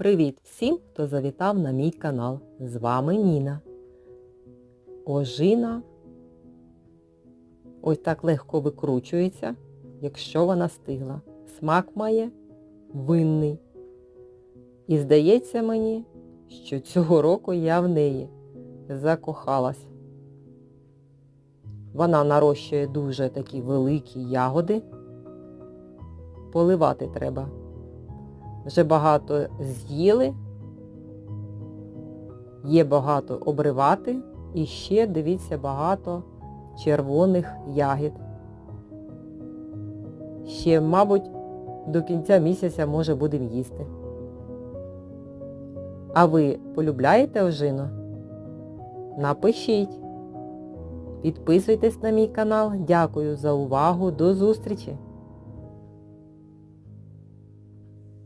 Привіт всім, хто завітав на мій канал. З вами Ніна. Ожина ось так легко викручується, якщо вона стигла. Смак має винний. І здається мені, що цього року я в неї закохалась. Вона нарощує дуже такі великі ягоди. Поливати треба. Вже багато з'їли, є багато обривати і ще, дивіться, багато червоних ягід. Ще, мабуть, до кінця місяця, може, будемо їсти. А ви полюбляєте ожину? Напишіть. Підписуйтесь на мій канал. Дякую за увагу. До зустрічі!